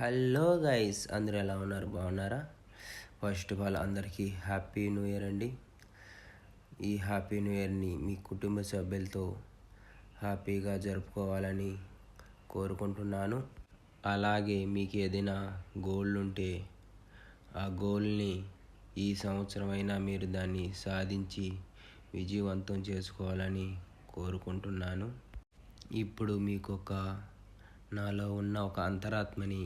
Hello guys అందరూ ఎలా ఉన్నారు? బాగున్నారా? ఫస్ట్ ఆఫ్ ఆల్ అందరికీ హ్యాపీ న్యూ ఇయర్ అండి. ఈ హ్యాపీ న్యూ ఇయర్ని మీ కుటుంబ సభ్యులతో హ్యాపీగా జరుపుకోవాలని కోరుకుంటున్నాను. అలాగే మీకు ఏదైనా గోల్ ఉంటే ఆ గోల్ని ఈ సంవత్సరమైనా మీరు దాన్ని సాధించి విజయవంతం చేసుకోవాలని కోరుకుంటున్నాను. ఇప్పుడు మీకు ఒక నాలో ఉన్న ఒక అంతరాత్మని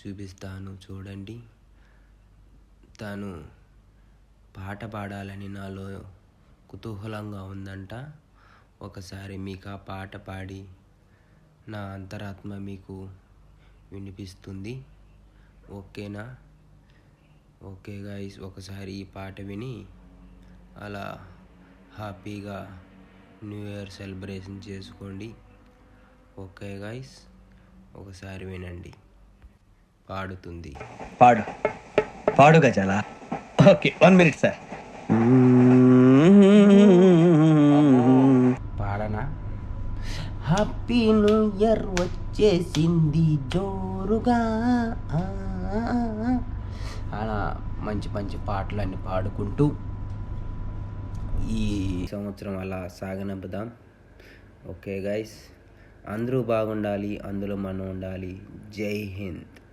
చూపిస్తాను చూడండి. తను పాట పాడాలని నాలో కుతూహలంగా ఉందంట. ఒకసారి మీకు ఆ పాట పాడి నా అంతరాత్మ మీకు వినిపిస్తుంది. ఓకేనా? ఓకే గాయస్ ఒకసారి ఈ పాట విని అలా హ్యాపీగా న్యూ ఇయర్ సెలబ్రేషన్ చేసుకోండి. ఓకే గాయస్ ఒకసారి వినండి. పాడుతుంది. పాడు. పాడు Gazala? Okay one minute sir. పాడనా? హ్యాపీ న్యూ ఇయర్ వచ్చేసింది జోరుగా. అలా మంచి మంచి పాటలన్నీ పాడుకుంటూ ఈ సంవత్సరం అలా సాగనంపుదాం. ఓకే గైస్ అందరూ బాగుండాలి అందులో మనం ఉండాలి. జై హింద్.